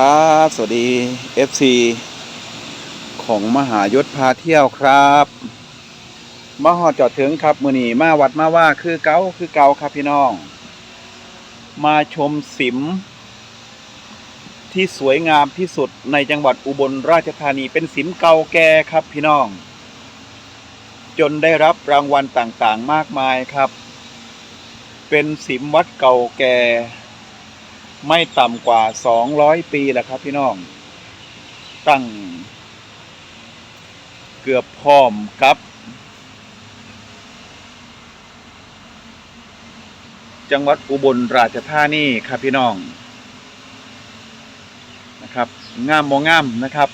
ครับสวัสดี FC ของมหายศพาเที่ยวครับมาหอดจอดถึงครับมือนีมาวัดมาว่าคือเกาคือเกาครับพี่น้อง มาชมสิม ที่สวยงามที่สุดในจังหวัดอุบลราชธานีเป็นสิมเก่าแก่ครับพี่น้อง จนได้รับรางวัลต่างๆมากมายครับ เป็นสิมวัดเก่าแก่ ไม่ต่ำกว่า200ปีแหละครับพี่น้อง ตั้ง เกือบพร้อมกับ จังหวัดอุบลราชธานีครับพี่น้องนะครับงามมองงามนะครับ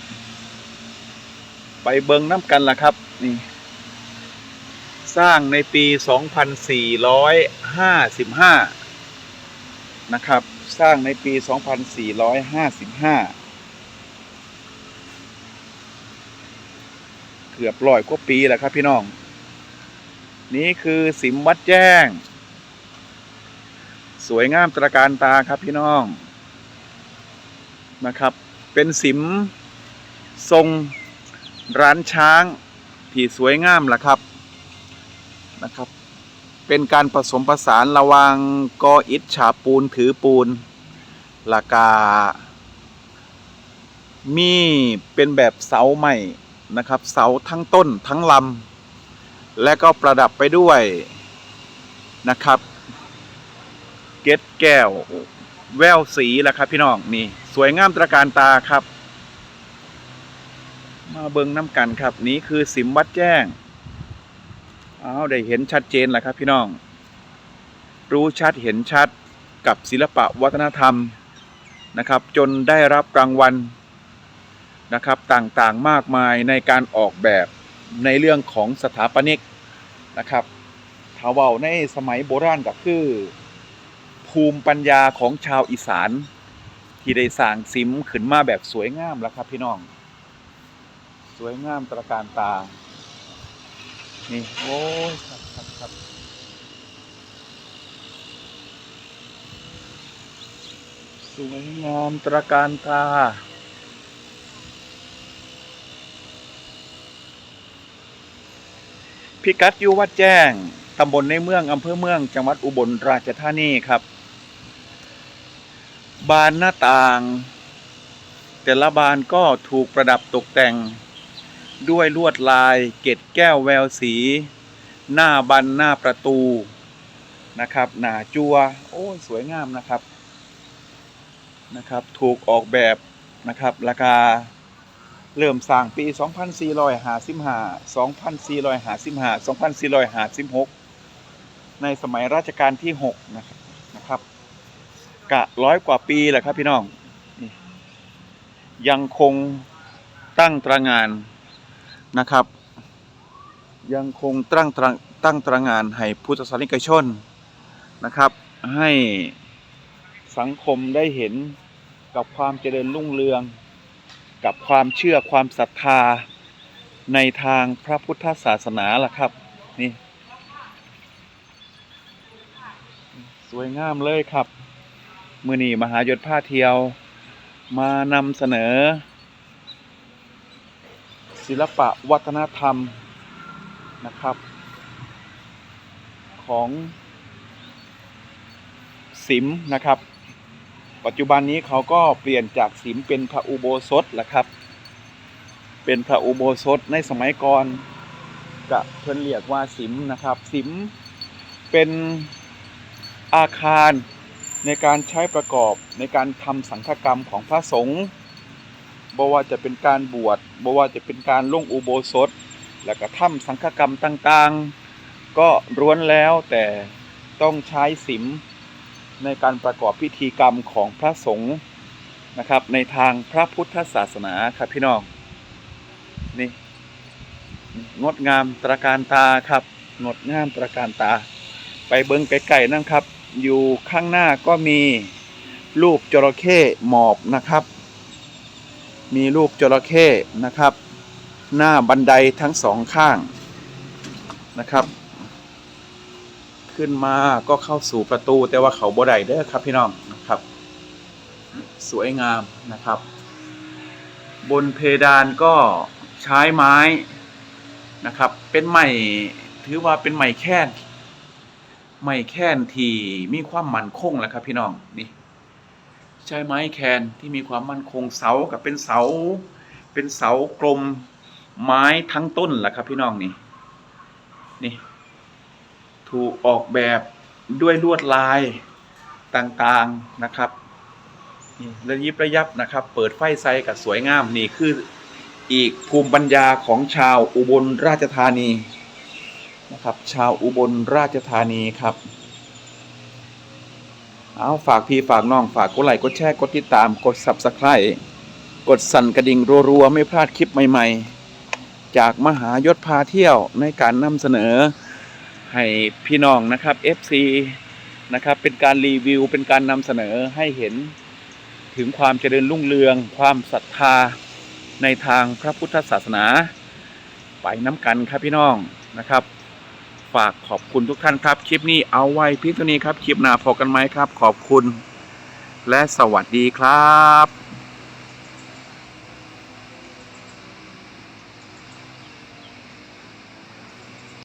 ไปเบิงน้ำกันล่ะครับนี่สร้างในปี 2455 นะครับ สร้างในปี 2455 เกือบร้อยกว่าปีแล้วครับพี่น้อง นี่คือสิมวัดแจ้ง สวยงามตระการตาครับพี่น้องนะครับ เป็นสิมทรงร้านช้างที่สวยงามล่ะครับนะครับ เป็นการผสมผสานระว่างกออิฐฉาบปูนถือปูนลากา มีเป็นแบบเสาใหม่นะครับ เสาทั้งต้นทั้งลำและก็ประดับไปด้วยนะครับ เกล็ดแก้ว แววสีแหละครับพี่น้องนี่ สวยงามตระการตาครับ มาเบิงน้ำกันครับ นี่คือสิมวัดแจ้ง อ้าได้เห็นชัดเจนแล้วครับพี่น้อง รู้ชัดเห็นชัดกับศิลปะวัฒนธรรมนะครับ จนได้รับรางวัลนะครับต่างๆมากมายในการออกแบบในเรื่องของสถาปนิกนะครับทาวเวาในสมัยโบราณก็คือ ภูมิปัญญาของชาวอีสาน ที่ได้สร้างซิมขึ้นมาแบบสวยงามแล้วครับพี่น้อง สวยงามตระการตา นี่ โอ้ยครับครับครับสวยงามตระการตาพิกัดอยู่วัดแจ้ง ตำบลในเมือง อำเภอเมือง จังหวัดอุบลราชธานีครับ บานหน้าต่าง แต่ละบานก็ถูกประดับตกแต่ง ด้วยลวดลายเกล็ดแก้วแววสี หน้าบันหน้าประตูนะครับ หนาจัว โอ้สวยงามนะครับนะครับ ถูกออกแบบนะครับ ราคาเริ่มสร้างปี 2455 2455 2456 ในสมัยรัชกาลที่ 6 นะครับนะครับ กะร้อยกว่าปีแหละครับพี่น้อง ยังคงตั้งตระงาน นะครับ ยังคงตั้งตระตั้งตระงานให้พุทธศาสนิกชนนะครับ ให้สังคมได้เห็นกับความเจริญรุ่งเรือง กับความเชื่อความศรัทธาในทางพระพุทธศาสนาล่ะครับ นี่ สวยงามเลยครับ มือนีมหายศผ้าเทียวมานำเสนอ ศิลปะวัฒนธรรมนะครับ ของสิมนะครับ ปัจจุบันนี้เขาก็เปลี่ยนจากสิมเป็นพระอุโบสถแล้วครับ เป็นพระอุโบสถในสมัยก่อนจะเพิ่นเรียกว่าสิมนะครับสิมเป็นอาคารในการใช้ประกอบในการทำสังฆกรรมของพระสงฆ์ บ่ว่าจะเป็นการบวชบ่ว่าจะเป็นการลงอุโบสถ แล้วก็ทำสังฆกรรมต่างๆ ก็ร้วนแล้วแต่ต้องใช้สิมในการประกอบพิธีกรรมของพระสงฆ์นะครับ ในทางพระพุทธศาสนาครับพี่น้องนี่งดงามตระการตาครับงดงามตระการตา ไปเบิ้งไกลๆนั่นครับ อยู่ข้างหน้าก็มีรูปจระเข้หมอบนะครับ มีรูปจระเข้นะครับ หน้าบันไดทั้งสองข้างนะครับ ขึ้นมาก็เข้าสู่ประตู แต่ว่าเขาบ่ได้เด้อครับพี่น้องนะครับ สวยงามนะครับ บนเพดานก็ใช้ไม้นะครับ เป็นไม้ถือว่าเป็นไม้แค้นไม้แค้นที่มีความมั่นคงแหละครับพี่น้องนี่ ใช้ไม้แคนที่มีความมั่นคงเสากับเป็นเสา เป็นเสากลมไม้ทั้งต้นแหละครับพี่น้องนี่นี่ ถูกออกแบบด้วยลวดลายต่างๆนะครับนี่ระยิบระยับนะครับ เปิดไฟไซกับสวยงามนี่คืออีกภูมิปัญญาของชาวอุบลราชธานีนะครับ ชาวอุบลราชธานีครับ เอาฝากพี่ฝากน้องฝากกดไลค์กดแชร์กดติดตามกด subscribe กดสั่นกระดิ่งรัวๆ ไม่พลาดคลิปใหม่ๆ จากมหายศพาเที่ยวในการนำเสนอ ให้พี่น้องนะครับ FC นะครับเป็นการรีวิวเป็นการนำเสนอให้เห็นถึงความเจริญรุ่งเรือง ความศรัทธาในทางพระพุทธศาสนา ไปน้ำกันครับพี่น้องนะครับ ฝากขอบคุณทุกท่านครับ คลิปนี้เอาไว้เพียงเท่านี้ครับ คลิปหน้าพอกันไหมครับ ขอบคุณ และสวัสดีครับ